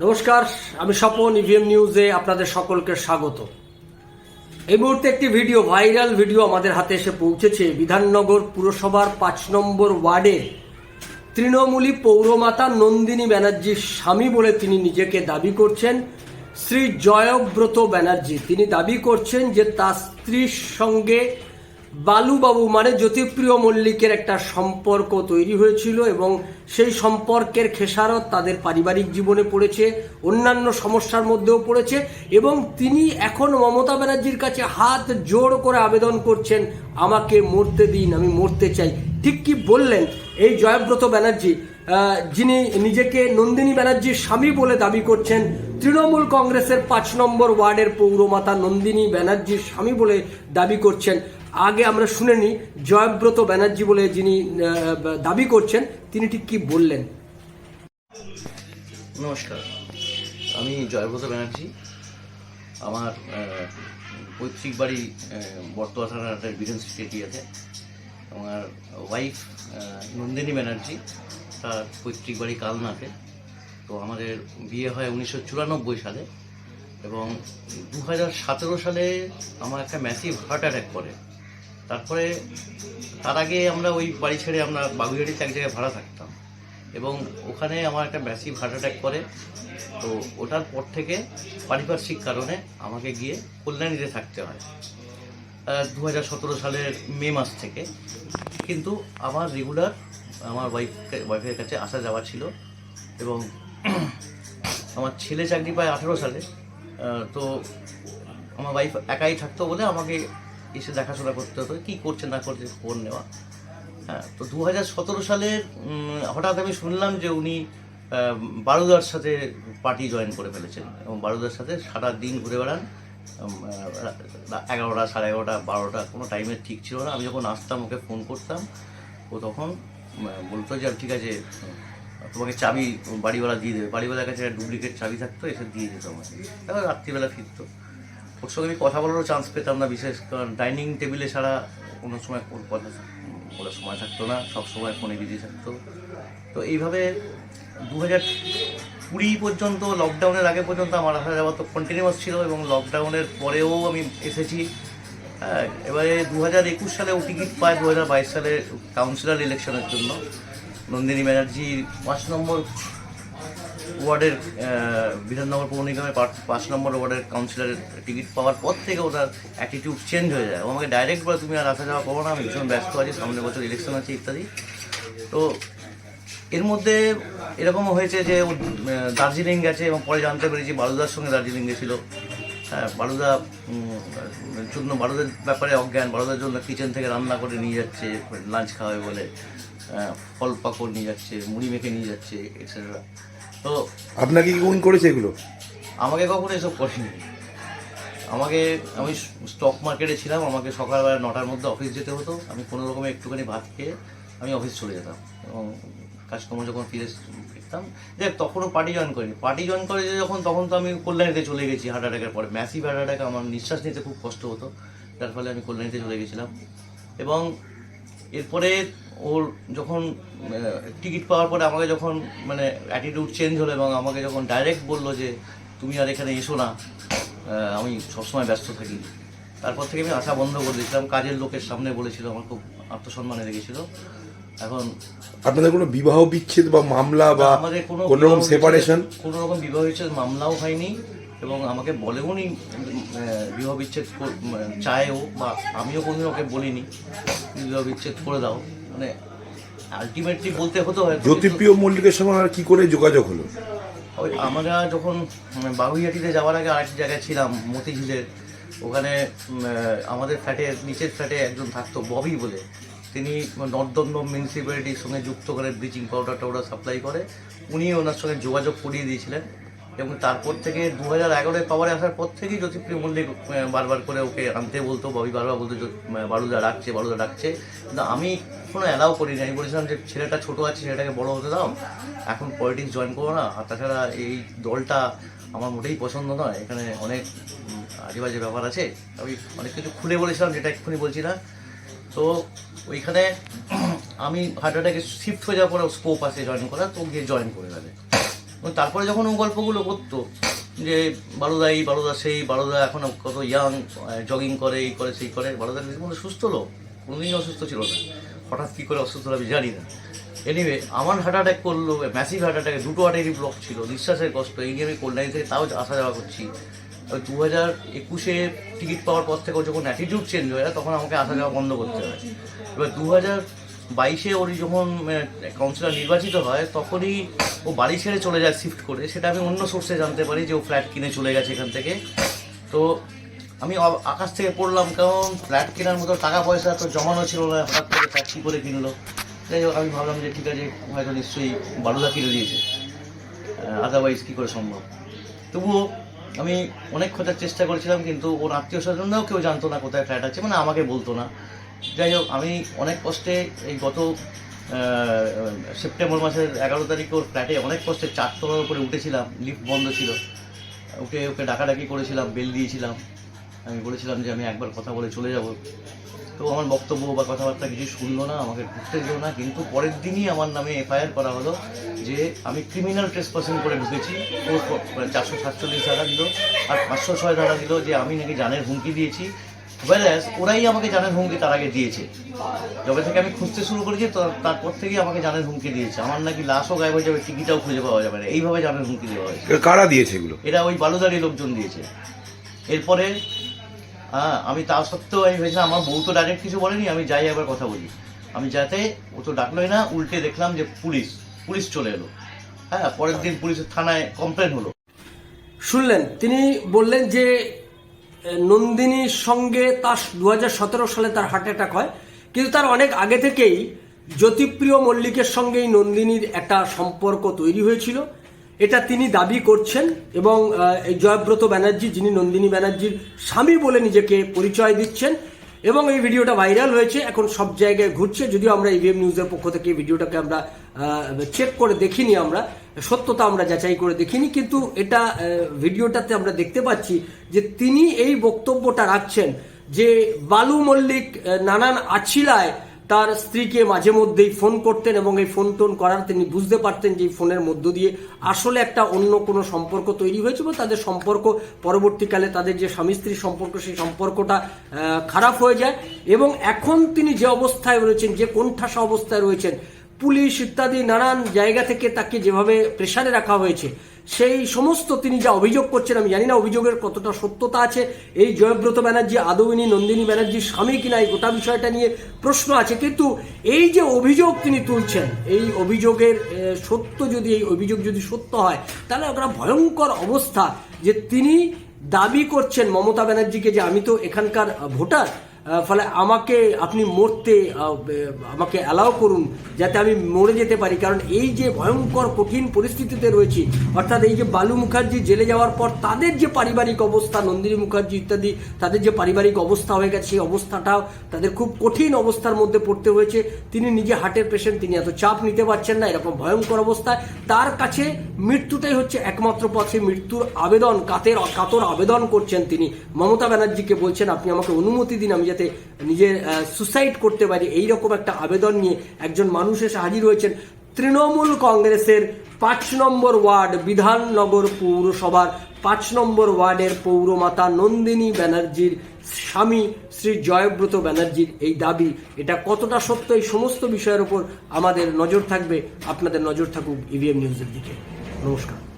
নমস্কার, আমি স্বপন ইভিএম নিউজে আপনাদের সকলকে স্বাগত। এই মুহূর্তে একটি ভিডিও, ভাইরাল ভিডিও আমাদের হাতে এসে পৌঁছেছে। বিধাননগর পুরসভার পাঁচ নম্বর ওয়ার্ডে তৃণমূলী পৌরমাতা নন্দিনী ব্যানার্জির স্বামী বলে তিনি নিজেকে দাবি করছেন। শ্রী জয়ব্রত ব্যানার্জি, তিনি দাবি করছেন যে তার স্ত্রীর সঙ্গে বালুবাবু মানে জ্যোতিপ্রিয় মল্লিকের একটা সম্পর্ক তৈরি হয়েছিল এবং সেই সম্পর্কের খেসারত তাদের পারিবারিক জীবনে পড়েছে, অন্যান্য সমস্যার মধ্যেও পড়েছে এবং তিনি এখন মমতা ব্যানার্জির কাছে হাত জোড় করে আবেদন করছেন, আমাকে মরতে দিন, আমি মরতে চাই। ঠিক কি বললেন এই জয়ব্রত ব্যানার্জি? যিনি নিজেকে নন্দিনী ব্যানার্জির স্বামী বলে দাবি করছেন, তৃণমূল কংগ্রেসের পাঁচ নম্বর ওয়ার্ডের পৌরমাতা নন্দিনী ব্যানার্জির স্বামী বলে দাবি করছেন। আগে আমরা শুনে নিই জয়ব্রত ব্যানার্জি বলে যিনি দাবি করছেন, তিনি ঠিক কি বললেন? নমস্কার। আমি জয়ব্রত ব্যানার্জি। আমার পৈতৃক বাড়ি বর্তমান থানার স্ট্রিট আছে। আমার ওয়াইফ নন্দিনী ব্যানার্জি, তার পৈতৃক বাড়ি কালনাতে। তো আমাদের বিয়ে হয় উনিশশো চুরানব্বই সালে এবং দু হাজার সতেরো সালে আমার একটা ম্যাসিভ হার্ট অ্যাটাক করে। তারপরে তার আগে আমরা ওই বাড়ি ছেড়ে আমরা বাগুইহাটিতে এক জায়গায় ভাড়া থাকতাম। এবং ওখানে আমার একটা ম্যাসিভ হার্ট অ্যাটাক করে। তো ওটার পর থেকে পারিপার্শ্বিক কারণে আমাকে গিয়ে কল্যাণীতে থাকতে হয়। দু হাজার সতেরো সালের মে মাস থেকে। কিন্তু আমার রেগুলার আমার ওয়াইফ ওয়াইফের কাছে আসা যাওয়া ছিল। এবং আমার ছেলে চাকরি পায় আঠেরো সালে। তো আমার ওয়াইফ একাই থাকতো বলে আমাকে এসে দেখাশোনা করতে হতো কী করছে না করছে ফোন নেওয়া। হ্যাঁ তো দু হাজার সতেরো সালের হঠাৎ আমি শুনলাম যে উনি বারুদার সাথে পার্টি জয়েন করে ফেলেছেন এবং বারুদার সাথে সারা দিন ঘুরে বেড়ান। এগারোটা, সাড়ে এগারোটা, বারোটা কোনো টাইমের ঠিক ছিল না। আমি যখন আসতাম, ওকে ফোন করতাম, ও তখন বলতো যে ঠিক আছে, তোমাকে চাবি বাড়িওয়ালা দিয়ে দেবে। বাড়িওয়ালার কাছে ডুপ্লিকেট চাবি থাকতো, এসে দিয়ে যেত আমাকে। তারপর রাত্রিবেলা ফিরতো। ওর সঙ্গে আমি কথা বলারও চান্স পেতাম না বিশেষ কারণ ডাইনিং টেবিলে ছাড়া কোনো সময় ওর কথা বলার সময় থাকতো না সব সময় ফোনে বিজি থাকতো। তো এইভাবে দু হাজার কুড়ি পর্যন্ত লকডাউনের আগে পর্যন্ত আমার আসা যাওয়া তো কন্টিনিউয়াস ছিল এবং লকডাউনের পরেও আমি এসেছি। হ্যাঁ, এবারে দু হাজার একুশ সালে ও টিকিট পায় দু হাজার বাইশ সালে কাউন্সিলর ইলেকশনের জন্য। নন্দিনী ব্যানার্জি পাঁচ নম্বর ওয়ার্ডের বিধাননগর পৌর নিগমের পাঁচ- নম্বর ওয়ার্ডের কাউন্সিলরের টিকিট পাওয়ার পর থেকে ওনার অ্যাটিটিউড চেঞ্জ হয়ে যায়। আমাকে ডাইরেক্ট বলে, তুমি আর আসা যাওয়া করো না, আমি ভীষণ ব্যস্ত আছি সামনের বছর ইলেকশন আছে, ইত্যাদি। তো এর মধ্যে এরকমও হয়েছে যে ও দার্জিলিং গেছে এবং পরে জানতে পেরেছি বারুদার সঙ্গে দার্জিলিং গেছিল। হ্যাঁ বারুদা জন্য বারুদের ব্যাপারে অজ্ঞান, বারুদার জন্য কিচেন থেকে রান্না করে নিয়ে যাচ্ছে লাঞ্চ খাওয়াবে বলে ফল পাকড় নিয়ে যাচ্ছে, মুড়ি মেখে নিয়ে যাচ্ছে এটসেট্রা তো আপনাকে কি কোন করেছে এগুলো? আমাকে কখনো এসব করেনি। আমাকে আমি স্টক মার্কেটে ছিলাম আমাকে সকালবেলা নটার মধ্যে অফিস যেতে হতো। আমি কোনো রকমে একটুখানি ভাত খেয়ে আমি অফিস চলে যেতাম এবং কাস্টমার যখন ফিরে ফিরতাম। দেখ তখনও পার্টি জয়েন করিনি। পার্টি জয়েন করে যে যখন তখন তো আমি কল্যাণীতে চলে গেছি হার্ট অ্যাটাকের পরে। ম্যাসিভ হার্ট অ্যাটাক আমার নিঃশ্বাস নিতে খুব কষ্ট হতো। যার ফলে আমি কল্যাণীতে চলে গেছিলাম। এবং এরপরে ওর যখন টিকিট পাওয়ার পরে আমাকে যখন মানে অ্যাটিটিউড চেঞ্জ হলো এবং আমাকে যখন ডাইরেক্ট বলল যে তুমি আর এখানে এসো না আমি সবসময় ব্যস্ত থাকি। তারপর থেকে আমি আসা বন্ধ করে দিয়েছিলাম। কাজের লোকের সামনে বলেছিল আমার খুব আত্মসম্মানে লেগেছিল। এখন আপনাদের কোনো বিবাহ বিচ্ছেদ বা মামলা বা আমাদের কোনো কোনো রকম সেপারেশন কোনো রকম বিবাহ বিচ্ছেদ মামলাও হয়নি এবং আমাকে বলেও নি বিবাহ বিচ্ছেদ মানে চায়ও বা আমিও কোনোদিন ওকে বলিনি। বিবাহ বিচ্ছেদ করে দাও। মানে আলটিমেটলি বলতে হতো জ্যোতিপ্রিয় মল্লিকের সঙ্গে আর কি করে যোগাযোগ হলো? ওই আমরা যখন উম, যাওয়ার আগে আরেক জায়গায় ছিলাম মতিঝিলের। ওখানে আমাদের ফ্ল্যাটের নিচের ফ্ল্যাটে একজন থাকতো ববি বলে। তিনি নর্দন্দম মিউনিসিপ্যালিটির সঙ্গে যুক্ত করে ব্লিচিং পাউডার টাউডার সাপ্লাই করে। উনি ওনার সঙ্গে যোগাযোগ করিয়ে দিয়েছিলেন। এবং তারপর থেকে দু হাজার এগারোয় পাওয়ারে আসার পর থেকেই জ্যোতিপ্রিয় মল্লিক বারবার করে ওকে আনতে বলতো ববি বারবার বলতো বারুদা ডাকছে বারুদা ডাকছে। কিন্তু আমি কোনো অ্যালাউ করিনি। আমি বলেছিলাম যে ছেলেটা ছোটো আছে ছেলেটাকে বড় হতে দাও। এখন পলিটিক্স জয়েন করো না। আর তাছাড়া এই দলটা আমার মোটেই পছন্দ নয়। এখানে অনেক উম, আজেবাজে ব্যাপার আছে। আমি অনেক কিছু খুলে বলেছিলাম যেটা এক্ষুনি বলছি না। তো ওইখানে আমি হার্ট অ্যাটাকে শিফট হয়ে যাওয়ার পরে স্কোপ আছে জয়েন করা তো গিয়ে জয়েন করে গেলে তারপরে যখন ও গল্পগুলো করতো, যে বারোদা এই বারোদা সেই বারোদা এখন কত ইয়াং জগিং করে, এই করে, সেই করে বারোদা কোনো সুস্থ লোক, কোনোদিনই অসুস্থ ছিল না। হঠাৎ কী করে অসুস্থ আমি জানি না। এনিওয়ে আমার হার্ট অ্যাটাক করল ম্যাসিভ হার্ট অ্যাটাকে দুটো আর্টারি ব্লক ছিল, নিঃশ্বাসের কষ্ট, এই নিয়ে আমি কল্যাণী থেকে তাও আসা যাওয়া করছি। দু হাজার একুশে টিকিট পাওয়ার পর থেকে যখন অ্যাটিটিউড চেঞ্জ হয়ে তখন আমাকে আসা যাওয়া বন্ধ করতে হয়। এবার দু হাজার বাইশে ওর যখন কাউন্সিলর নির্বাচিত হয়, তখনই ও বাড়ি ছেড়ে চলে যায় শিফট করে। সেটা আমি অন্য সোর্সে জানতে পারি যে ও ফ্ল্যাট কিনে চলে গেছে এখান থেকে। তো আমি আকাশ থেকে পড়লাম, কারণ ফ্ল্যাট কেনার মতো টাকা পয়সা তো জমানো ছিল না, হঠাৎ করে ফ্ল্যাট কী করে কিনলো? যাই হোক, আমি ভাবলাম যে ঠিক আছে হয়তো নিশ্চয়ই বারোদা কিনে দিয়েছে। আদারওয়াইজ কী করে সম্ভব? তবুও আমি অনেক খোঁজার চেষ্টা করেছিলাম, কিন্তু ওর আত্মীয় স্বজনরাও কেউ জানতো না কোথায় ফ্ল্যাট আছে মানে আমাকে বলতো না। যাই হোক আমি অনেক কষ্টে এই গত সেপ্টেম্বর মাসের এগারো তারিখে ওর ফ্ল্যাটে অনেক কষ্টে চারতলার উপরে উঠেছিলাম লিফট বন্ধ ছিল। ওকে ওকে ডাকাডাকি করেছিলাম বেল দিয়েছিলাম। আমি বলেছিলাম যে আমি একবার কথা বলে চলে যাব। তো আমার বক্তব্য বা কথাবার্তা কিছু শুনলো না, আমাকে ঢুকতে দিল না, কিন্তু পরের দিনই আমার নামে এফআইআর করা হলো যে আমি ক্রিমিনাল ট্রেসপাসিং করে ঢুকেছি। ও চারশো সাতচল্লিশ ধারা দিল, আর পাঁচশো ছয় ধারা দিল যে আমি নাকি জানের হুমকি দিয়েছি। ওয়ারাস ওরাই আমাকে জানের হুমকি তার আগে দিয়েছে। যবে থেকে আমি খুঁজতে শুরু করেছি তো তারপর থেকেই আমাকে জানের হুমকি দিয়েছে। আমার নাকি লাশও গায়েব হয়ে যাবে টিকিটাও খুঁজে পাওয়া যাবে না। এইভাবে জানের হুমকি দেওয়া হয়েছে। কারা দিয়েছে এগুলো? এরা ওই বালুদারি লোকজন দিয়েছে। এরপরে হ্যাঁ আমি তা সত্ত্বেও আমি ভেবেছিলাম আমার বউ তো ডাইরেক্ট কিছু বলেনি আমি যাই একবার কথা বলি। আমি যাতে ও তো ডাকলোই না উল্টে দেখলাম যে পুলিশ পুলিশ চলে এলো। হ্যাঁ পরের দিন পুলিশের থানায় কমপ্লেন হলো। শুনলেন তিনি বললেন যে নন্দিনীর সঙ্গে তার দু হাজার সতেরো সালে তার হার্ট অ্যাটাক হয়। কিন্তু তার অনেক আগে থেকেই জ্যোতিপ্রিয় মল্লিকের সঙ্গেই নন্দিনীর একটা সম্পর্ক তৈরি হয়েছিল। এটা তিনি দাবি করছেন এবং জয়ব্রত ব্যানার্জি, যিনি নন্দিনী ব্যানার্জির স্বামী বলে নিজেকে পরিচয় দিচ্ছেন এবং এই ভিডিওটা ভাইরাল হয়েছে, এখন সব জায়গায় ঘুরছে, যদিও আমরা ইভিএম নিউজের পক্ষ থেকে ভিডিওটাকে আমরা চেক করে দেখিনি আমরা, সত্যতা আমরা যাচাই করে দেখিনি, কিন্তু এটা ভিডিওটাতে আমরা দেখতে পাচ্ছি যে তিনি এই বক্তব্যটা রাখছেন যে বালু মল্লিক নানান আছিলায় তার স্ত্রীকে মাঝে মধ্যেই ফোন করতেন এবং এই ফোন টোন করার তিনি বুঝতে পারতেন যে এই ফোনের মধ্য দিয়ে আসলে একটা অন্য কোনো সম্পর্ক তৈরি হয়েছে বা তাদের সম্পর্ক পরবর্তীকালে তাদের যে স্বামী স্ত্রীর সম্পর্ক, সেই সম্পর্কটা খারাপ হয়ে যায়। এবং এখন তিনি যে অবস্থায় রয়েছেন, যে কোণঠাসা অবস্থায় রয়েছেন পুলিশ ইত্যাদি নানান জায়গা থেকে তাকে যেভাবে প্রেশারে রাখা হয়েছে, সেই সমস্ত তিনি যা অভিযোগ করছেন, আমি জানি না অভিযোগের কতটা সত্যতা আছে। এই জয়ব্রত ব্যানার্জি, আদৌনী, নন্দিনী ব্যানার্জির স্বামী কিনা এই গোটা বিষয়টা নিয়ে প্রশ্ন আছে। কিন্তু এই যে অভিযোগ তিনি তুলছেন, এই অভিযোগের সত্য যদি, এই অভিযোগ যদি সত্য হয়, তাহলে একটা ভয়ঙ্কর অবস্থা যে তিনি দাবি করছেন মমতা ব্যানার্জিকে যে আমি তো এখানকার ভোটার ফলে আমাকে আপনি মরতে আমাকে অ্যালাউ করুন যাতে আমি মরে যেতে পারি। কারণ এই যে ভয়ঙ্কর, কঠিন পরিস্থিতিতে রয়েছি, অর্থাৎ এই যে বালু মুখার্জি জেলে যাওয়ার পর তাদের যে পারিবারিক অবস্থা, নন্দিনী মুখার্জি ইত্যাদি, তাদের যে পারিবারিক অবস্থা হয়ে গেছে, সেই অবস্থাটাও তাদের খুব কঠিন অবস্থার মধ্যে পড়তে হয়েছে। তিনি নিজে হার্টের পেশেন্ট তিনি এত চাপ নিতে পারছেন না, এরকম ভয়ঙ্কর অবস্থায়। তার কাছে মৃত্যুটাই হচ্ছে একমাত্র পথ। সেই মৃত্যুর আবেদন, কাতের, কাতর আবেদন করছেন তিনি। মমতা ব্যানার্জিকে বলছেন, আপনি আমাকে অনুমতি দিন, আমি যাতে নিজের সুসাইড করতে পারি এই রকম একটা আবেদন নিয়ে একজন মানুষ এসে হাজির হয়েছেন তৃণমূল কংগ্রেসের পাঁচ নম্বর ওয়ার্ড, বিধাননগর পৌরসভার পাঁচ নম্বর ওয়ার্ডের পৌরমাতা নন্দিনী ব্যানার্জির স্বামী শ্রী জয়ব্রত ব্যানার্জির এই দাবি। এটা কতটা সত্য, এই সমস্ত বিষয়ের ওপর আমাদের নজর থাকবে। আপনাদের নজর থাকুক ইভিএম নিউজের দিকে। নমস্কার।